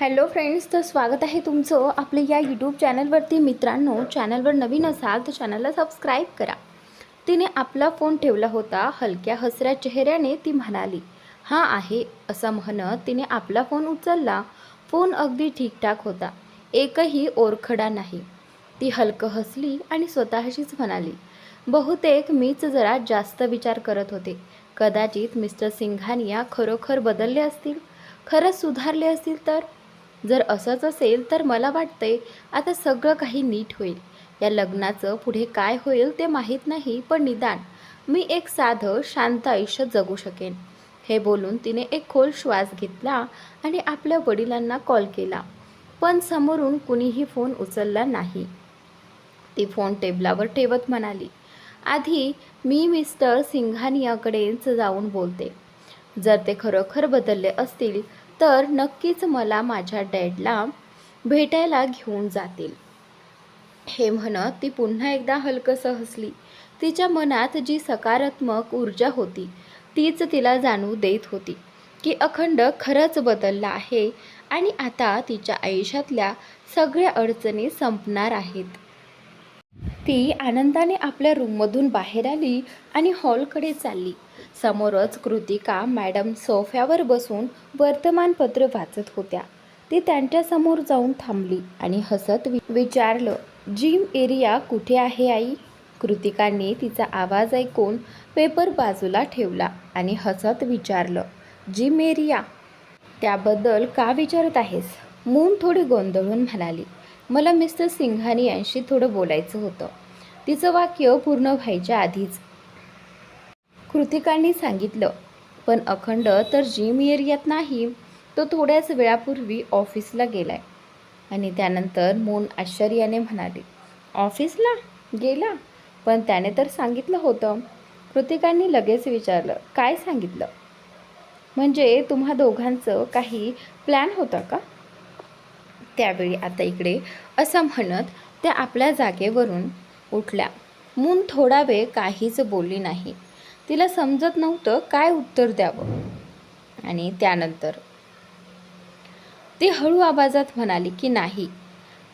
Hello friends तर स्वागत आहे तुमचं आपलं या यूट्यूब चॅनलवरती. मित्रांनो चॅनलवर नवीन असाल तर चॅनलला सबस्क्राईब करा. तिने आपला फोन ठेवला होता. हलक्या हसऱ्या चेहऱ्याने ती म्हणाली हां आहे असं म्हणत तिने आपला फोन उचलला. फोन अगदी ठीकठाक होता. एकही ओरखडा नाही. ती हलकं हसली आणि स्वतःशीच म्हणाली बहुतेक मीच जरा जास्त विचार करत होते. कदाचित मिस्टर सिंघानिया खरोखर बदलले असतील? खरंच सुधारले असतील तर? जर असंच असेल तर मला वाटतंय आता सगळं काही नीट होईल. या लग्नाचं पुढे काय होईल ते माहीत नाही पण निदान मी एक साधं शांत आयुष्य जगू शकेन. हे बोलून तिने एक खोल श्वास घेतला आणि आपल्या वडिलांना कॉल केला. पण समोरून कुणीही फोन उचलला नाही. ती फोन टेबलावर ठेवत म्हणाली आधी मी मिस्टर सिंघानियाकडेच जाऊन बोलते. जर ते खरोखर बदलले असतील तर नक्कीच मला माझ्या डॅडला भेटायला घेऊन जातील. हे म्हणत ती पुन्हा एकदा हलकंसं हसली. तिच्या मनात जी सकारात्मक ऊर्जा होती तीच तिला जाणू देत होती की अखंड खरंच बदलला आहे आणि आता तिच्या आयुष्यातल्या सगळ्या अडचणी संपणार आहेत. ती आनंदाने आपल्या रूममधून बाहेर आली आणि हॉलकडे चालली. समोरच कृतिका मॅडम सोफ्यावर बसून वर्तमानपत्र वाचत होत्या. ती त्यांच्यासमोर जाऊन थांबली आणि हसत विचारलं जिम एरिया कुठे आहे आई? कृतिकांनी तिचा आवाज ऐकून पेपर बाजूला ठेवला आणि हसत विचारलं जिम एरिया? त्याबद्दल का विचारत आहेस? मून थोडी गोंधळून म्हणाली मला मिस्टर सिंघानी यांशी थोडं बोलायचं होतं. तिचं वाक्य पूर्ण व्हायच्या आधीच कृतिकांनी सांगितलं पण अखंड तर जिम एरियात नाही तो थोड्याच वेळापूर्वी ऑफिसला गेलाय. आणि त्यानंतर मोन आश्चर्याने म्हणाली ऑफिसला? गेला? पण त्याने तर सांगितलं होतं. कृतिकांनी लगेच विचारलं काय सांगितलं? म्हणजे तुम्हा दोघांचं काही प्लॅन होता का? त्यावेळी आता इकडे असं म्हणत त्या आपल्या जागेवरून उठल्या. मून थोडा वेळ काहीच बोलली नाही. तिला समजत नव्हतं काय उत्तर द्यावं. आणि त्यानंतर ती हळू आवाजात म्हणाली की नाही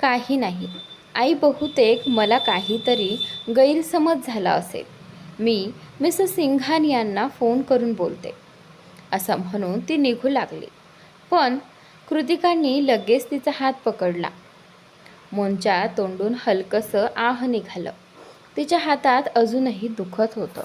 काही नाही. आई बहुतेक मला काहीतरी गैरसमज झाला असेल. मी मिसेस सिंघान यांना फोन करून बोलते असं म्हणून ती निघू लागली. पण कृतिकांनी लगेच तिचा हात पकडला. मोंच्या तोंडून हलकंसं आह निघालं. तिच्या हातात अजूनही दुखत होतं.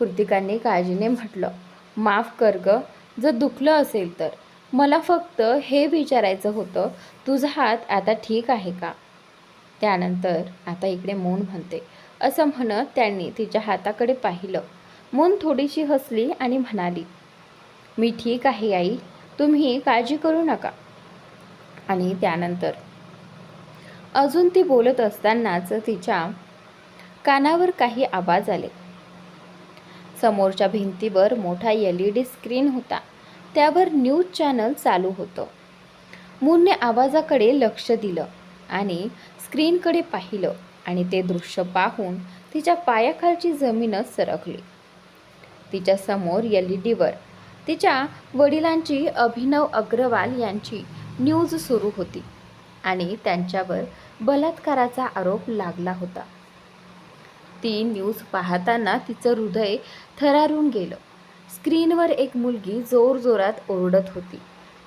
कृतिकांनी काळजीने म्हटलं माफ कर ग जर दुखलं असेल तर. मला फक्त हे विचारायचं होतं तुझा हात आता ठीक आहे का? त्यानंतर आता इकडे मून म्हणते. असं म्हणत त्यांनी तिच्या हाताकडे पाहिलं. मून थोडीशी हसली आणि म्हणाली मी ठीक आहे आई. तुम्ही काळजी करू नका. आणि त्यानंतर अजून ती बोलत असतानाच तिच्या कानावर काही आवाज आले. समोरच्या भिंतीवर मोठा एल ई डी स्क्रीन होता. त्यावर न्यूज चॅनल चालू होतं. मूनने आवाजाकडे लक्ष दिलं आणि स्क्रीनकडे पाहिलं आणि ते दृश्य पाहून तिच्या पायाखालची जमीनच सरकली. तिच्या समोर एल ई डीवर तिच्या वडिलांची अभिनव अग्रवाल यांची न्यूज सुरू होती आणि त्यांच्यावर बलात्काराचा आरोप लागला होता. ती न्यूज पाहताना तिचं हृदय थरारून गेलं. स्क्रीनवर एक मुलगी जोरजोरात ओरडत होती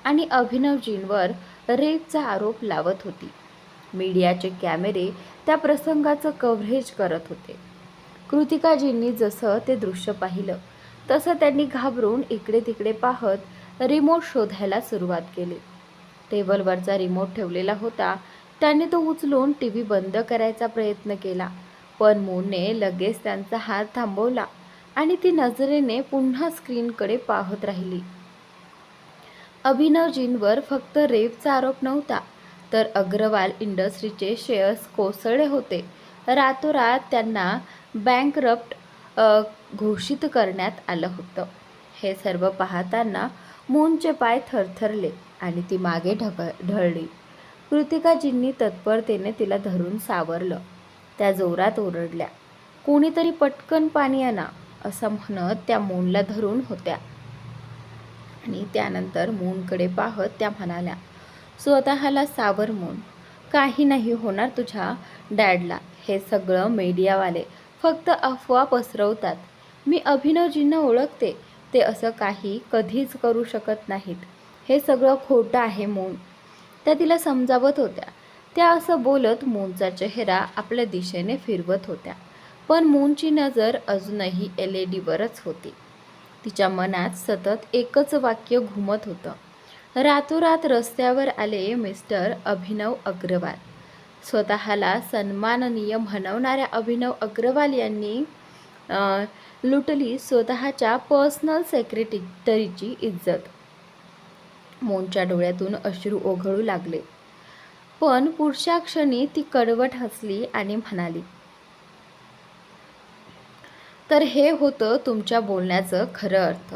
आणि अभिनवजींवर रेपचा आरोप लावत होती. मीडियाचे कॅमेरे त्या प्रसंगाचं कव्हरेज करत होते. कृतिकाजींनी जसं ते दृश्य पाहिलं तसं त्यांनी घाबरून इकडे तिकडे पाहत रिमोट शोधायला सुरुवात केली. टेबलवरचा रिमोट ठेवलेला होता. त्याने तो उचलून टी व्ही बंद करायचा प्रयत्न केला. पण मूनने लगेच त्यांचा हात थांबवला आणि ती नजरेने पुन्हा स्क्रीनकडे पाहत राहिली. अभिनवजींवर फक्त रेपचा आरोप नव्हता तर अग्रवाल इंडस्ट्रीचे शेअर्स कोसळले होते. रातोरात त्यांना बँकरप्ट घोषित करण्यात आलं होतं. हे सर्व पाहताना मूनचे पाय थरथरले आणि ती मागे ढक ढळली. कृतिकाजींनी तत्परतेने तिला धरून सावरलं. त्या जोरात ओरडल्या. कोणीतरी पटकन पाणी आणा असं म्हणत त्या मूनला धरून होत्या. आणि त्यानंतर मूनकडे पाहत त्या म्हणाल्या स्वतःला सावर म्हणून काही नाही होणार तुझ्या डॅडला. हे सगळं मीडियावाले फक्त अफवा पसरवतात. मी अभिनवजींना ओळखते. ते असं काही कधीच करू शकत नाहीत. हे सगळं खोटं आहे मून त्या तिला समजावत होत्या. त्या असं बोलत मूनचा चेहरा आपल्या दिशेने फिरवत होत्या. पण मूनची नजर अजूनही एल ई डीवरच होती. तिच्या मनात सतत एकच वाक्य घुमत होतं. रातोरात रस्त्यावर आले मिस्टर अभिनव अग्रवाल. स्वतःला सन्माननीय म्हणवणाऱ्या अभिनव अग्रवाल यांनी लुटली स्वतःच्या पर्सनल सेक्रेटरीची इज्जत. मोनच्या डोळ्यातून अश्रू ओघळू लागले. पण पुढच्या क्षणी ती कडवट हसली आणि म्हणाली तर हे होतं तुमच्या बोलण्याचं खरं अर्थ.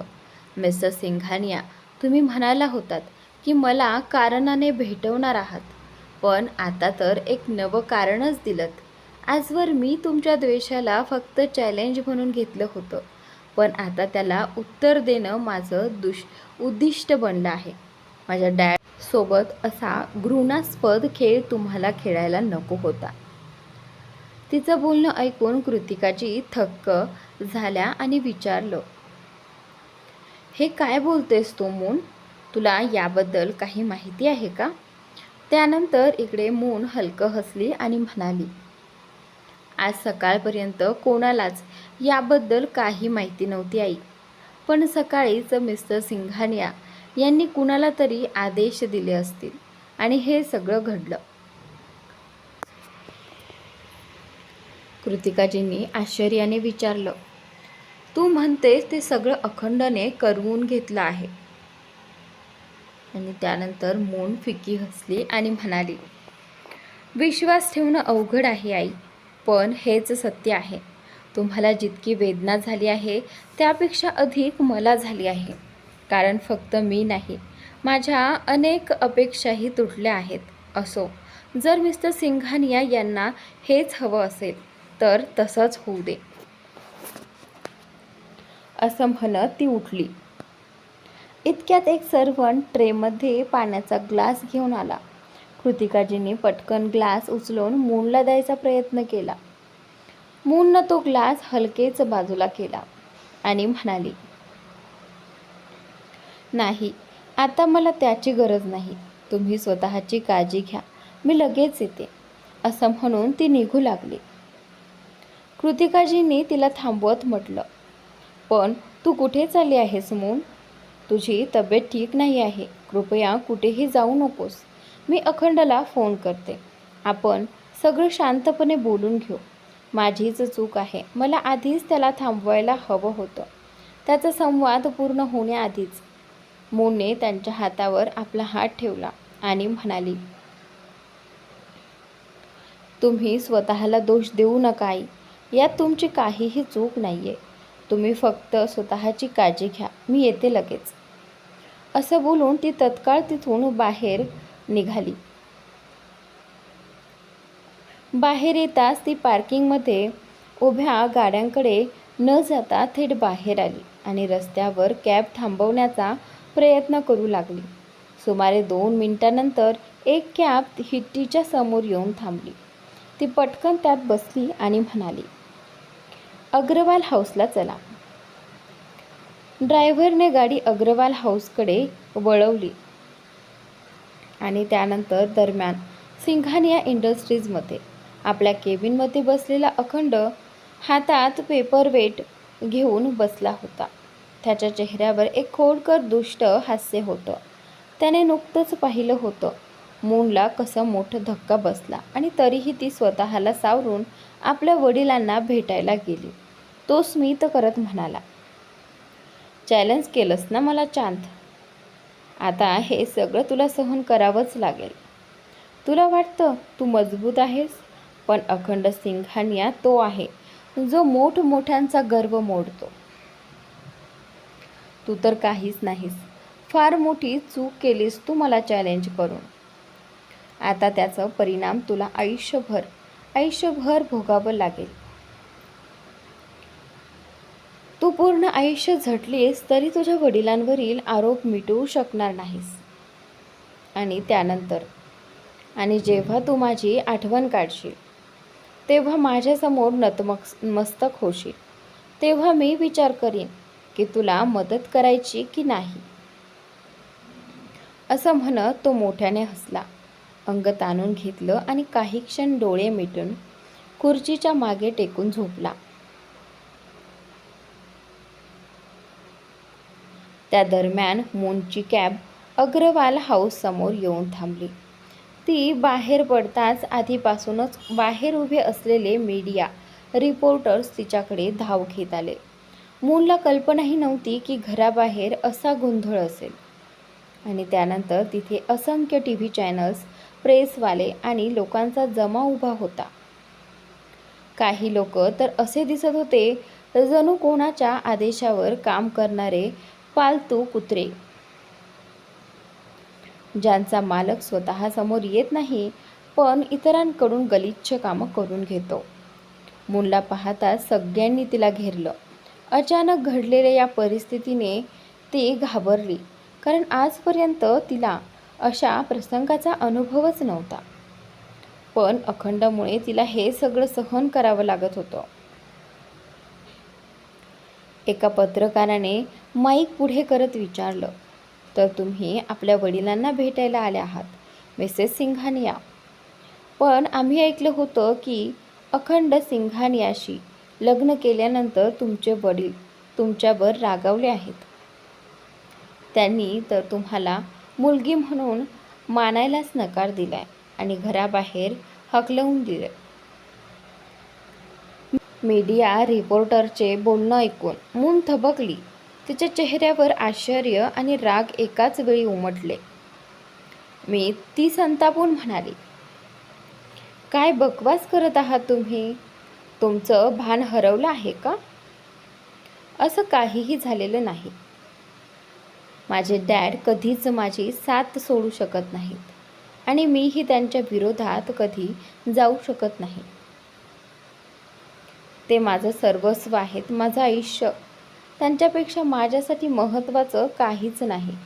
मिस्टर सिंघानिया तुम्ही म्हणाला होतात की मला कारणाने भेटवणार आहात पण आता तर एक नवं कारणच दिलंत. आजवर मी तुमच्या द्वेषाला फक्त चॅलेंज म्हणून घेतलं होतं पण आता त्याला उत्तर देणं माझं दुष उद्दिष्ट बनलं आहे. माझ्या डॅड सोबत असा घृणास्पद खेळ तुम्हाला खेळायला नको होता. तिचं बोलणं ऐकून कृतिकाची थक्क झाल्या आणि विचारलं हे काय बोलतेस तू मून? तुला याबद्दल काही माहिती आहे का? त्यानंतर इकडे मून हलकं हसली आणि म्हणाली आज सकाळपर्यंत कोणालाच याबद्दल काही माहिती नव्हती आई पण सकाळीच मिस्टर सिंघानिया यांनी कुणाला तरी आदेश दिले असतील. आणि हे सगळं घडलं. कृतिकाजींनी आश्चर्याने विचारलं तू म्हणतेस ते सगळं अखंडने करवून घेतलं आहे. आणि त्यानंतर मोन फिकी हसली आणि म्हणाली विश्वास ठेवणं अवघड आहे आई. पण हेच सत्य आहे. तुम्हाला जितकी वेदना झाली आहे त्यापेक्षा अधिक मला झाली आहे. कारण फक्त मी नाही. माझ्या अनेक अपेक्षाही तुटल्या आहेत. असो जर मिस्टर सिंघानिया यांना हेच हवं असेल तर तसंच होऊ दे. असं म्हणत ती उठली. इतक्यात एक सर्वंट ट्रेमध्ये पाण्याचा ग्लास घेऊन आला. कृतिकाजींनी पटकन ग्लास उचलून मूनला द्यायचा प्रयत्न केला. मूननं तो ग्लास हलकेच बाजूला केला आणि म्हणाली नाही. आता मला त्याची गरज नाही. तुम्ही स्वतःची काळजी घ्या. मी लगेच येते. असं म्हणून ती निघू लागली. कृतिकाजींनी तिला थांबवत म्हटलं पण तू कुठे चालली आहेस मून? तुझी तब्येत ठीक नाही आहे. कृपया कुठेही जाऊ नकोस. मी अखंडला फोन करते. आपण सगळं शांतपणे बोलून घेऊ. माझीच चूक आहे. मला आधीच त्याला थांबवायला हवं होतं. त्याचा संवाद पूर्ण होण्याआधीच मोने त्यांच्या हातावर आपला हात ठेवला आणि म्हणाली तुम्ही स्वतःला दोष देऊ नका आई. यात तुमची काहीही चूक नाही आहे तुम्ही फक्त स्वतःची काळजी घ्या. मी येते लगेच. असं बोलून ती तत्काळ तिथून बाहेर निघाली. बाहेर येताच ती पार्किंगमध्ये उभ्या गाड्यांकडे न जाता थेट बाहेर आली आणि रस्त्यावर कॅब थांबवण्याचा प्रयत्न करू लागली. सुमारे दोन मिनिटानंतर एक कॅब हिट्टीच्या समोर येऊन थांबली. ती पटकन त्यात बसली आणि म्हणाली अग्रवाल हाऊसला चला. ड्रायव्हरने गाडी अग्रवाल हाऊसकडे वळवली आणि त्यानंतर दरम्यान सिंघानिया इंडस्ट्रीजमध्ये आपल्या केबिनमध्ये बसलेला अखंड हातात पेपर वेट घेऊन बसला होता. त्याच्या चेहऱ्यावर एक खोडकर दुष्ट हास्य होतं. त्याने नुकतंच पाहिलं होतं. मूनला कसा मोठा धक्का बसला आणि तरीही ती स्वतःला सावरून आपल्या वडिलांना भेटायला गेली. तो स्मित करत म्हणाला चॅलेंज केलंस ना मला चांद? आता हे सगळं तुला सहन करावंच लागेल. तुला वाटतं तू मजबूत आहेस? पण अखंड सिंघानिया तो आहे जो मोठमोठ्यांचा गर्व मोडतो. तू तर काहीच नाहीस. फार मोठी चूक केलीस तू मला चॅलेंज करून. आता त्याचा परिणाम तुला आयुष्यभर आयुष्यभर भोगावं लागेल. तू पूर्ण आयुष्य झटलीस तरी तुझ्या वडिलांवरील आरोप मिटवू शकणार नाहीस. आणि त्यानंतर आणि जेव्हा तू माझी आठवण काढशील तेव्हा माझ्यासमोर नतमक मस्तक होशील. तेव्हा मी विचार करीन की तुला मदत करायची की नाही? असं म्हणत तो मोठ्याने हसला. अंग ताणून घेतलं आणि काही क्षण डोळे मिटून खुर्चीच्या मागे टेकून झोपला. त्या दरम्यान मोनची कॅब अग्रवाल हाऊस समोर येऊन थांबली. ती बाहेर पडताच आधीपासूनच बाहेर उभे असलेले मीडिया रिपोर्टर्स तिच्याकडे धाव घेत आले. मूनला कल्पनाही नव्हती की घराबाहेर असा गोंधळ असेल. आणि त्यानंतर तिथे असंख्य टी व्ही चॅनल्स प्रेसवाले आणि लोकांचा जमा उभा होता. काही लोक तर असे दिसत होते जणू कोणाच्या आदेशावर काम करणारे पालतू कुत्रे. ज्यांचा मालक स्वतःसमोर येत नाही पण इतरांकडून गलिच्छ कामं करून घेतो. मुलला पाहता सगळ्यांनी तिला घेरलं. अचानक घडलेल्या या परिस्थितीने ती घाबरली. कारण आजपर्यंत तिला अशा प्रसंगाचा अनुभवच नव्हता. पण अखंडमुळे तिला हे सगळं सहन करावं लागत होतं. एका पत्रकाराने माईक पुढे करत विचारलं तर तुम्ही आपल्या वडिलांना भेटायला आल्या आहात मिसेस सिंघानिया? पण आम्ही ऐकलं होतं की अखंड सिंघानियाशी लग्न केल्यानंतर तुमचे वडील तुमच्यावर रागावले आहेत. त्यांनी तर तुम्हाला मुलगी म्हणून मानायलाच नकार दिलाय आणि घराबाहेर हकलवून दिले मीडिया रिपोर्टरचे बोलणं ऐकून मून थबकली. तिच्या चेहऱ्यावर आश्चर्य आणि राग एकाच वेळी उमटले. मी ती संतापून म्हणाली काय बकवास करत आहात तुम्ही? तुमचं भान हरवलं आहे का? असं काहीही झालेलं नाही. माझे डॅड कधीच माझी साथ सोडू शकत नाहीत आणि मीही त्यांच्या विरोधात कधी जाऊ शकत नाही. ते माझं सर्वस्व आहेत माझं आयुष्य. त्यांच्यापेक्षा माझ्यासाठी महत्त्वाचं काहीच नाही.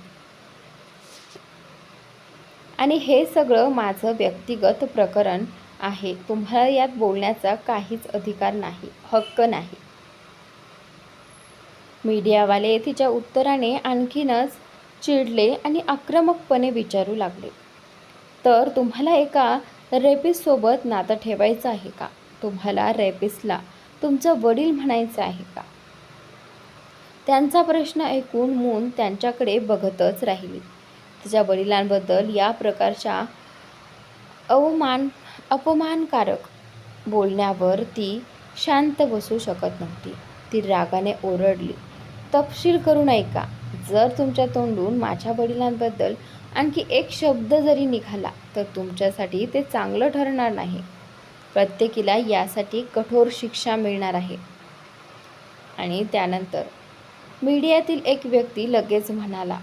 आणि हे सगळं माझं व्यक्तिगत प्रकरण आहे. तुम्हाला यात बोलण्याचा काहीच अधिकार नाही हक्क नाही. मीडियावाले तिच्या उत्तराने आणखीनच चिडले आणि आक्रमकपणे विचारू लागले. तर तुम्हाला एका रेपिससोबत नातं ठेवायचं आहे का? तुम्हाला रेपिसला तुमचं वडील म्हणायचं आहे का? त्यांचा प्रश्न ऐकून मून त्यांच्याकडे बघतच राहिली. तिच्या वडिलांबद्दल या प्रकारच्या अवमान अपमानकारक. बोलण्यावर ती शांत बसू शकत नव्हती. ती रागाने ओरडली तपशील करून ऐका. जर तुमच्या तोंडून माझ्या वडिलांबद्दल आणखी एक शब्द जरी निघाला तर तुमच्यासाठी ते चांगलं ठरणार नाही. प्रत्येकीला यासाठी कठोर शिक्षा मिळणार आहे. आणि त्यानंतर मीडियातील एक व्यक्ती लगेच म्हणाला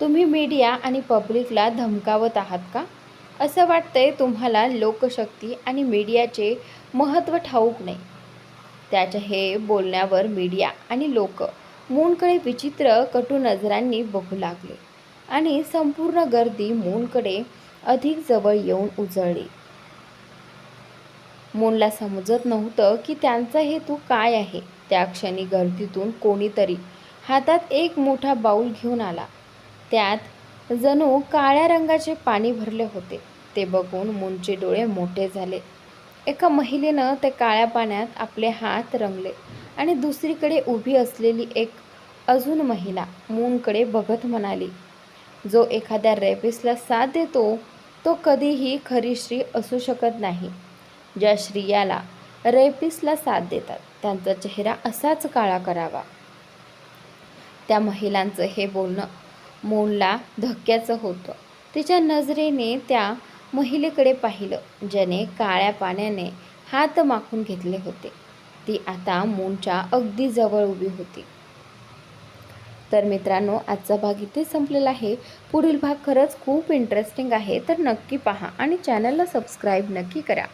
तुम्ही मीडिया आणि पब्लिकला धमकावत आहात का? असं वाटतंय तुम्हाला लोकशक्ती आणि मीडियाचे महत्त्व ठाऊक नाही. त्याच्या हे बोलण्यावर मीडिया आणि लोक मूनकडे विचित्र कटू नजरांनी बघू लागले आणि संपूर्ण गर्दी मूनकडे अधिक जवळ येऊन उजळली. मूनला समजत नव्हतं की त्यांचा हेतू काय आहे. त्या क्षणी गर्दीतून कोणीतरी हातात एक मोठा बाऊल घेऊन आला. त्यात जणू काळ्या रंगाचे पाणी भरले होते. ते बघून मूनचे डोळे मोठे झाले. एका महिलेनं ते काळ्या पाण्यात आपले हात रंगले आणि दुसरीकडे उभी असलेली एक अजून महिला मूनकडे बघत म्हणाली जो एखाद्या रेपिसला साथ देतो तो कधीही खरी श्री असू शकत नाही. ज्या श्रियाला रेपिसला साथ देतात त्यांचा चेहरा असाच काळा करावा. त्या महिलांचं हे बोलणं मूनला धक्क्याचं होतं. तिच्या नजरेने त्या महिलेकडे पाहिलं ज्याने काळ्या पाण्याने हात माखून घेतले होते. ती आता मूनच्या अगदी जवळ उभी होती. तर मित्रांनो आजचा भाग इथे संपलेला आहे. पुढील भाग खरंच खूप इंटरेस्टिंग आहे तर नक्की पहा आणि चॅनलला सबस्क्राईब नक्की करा.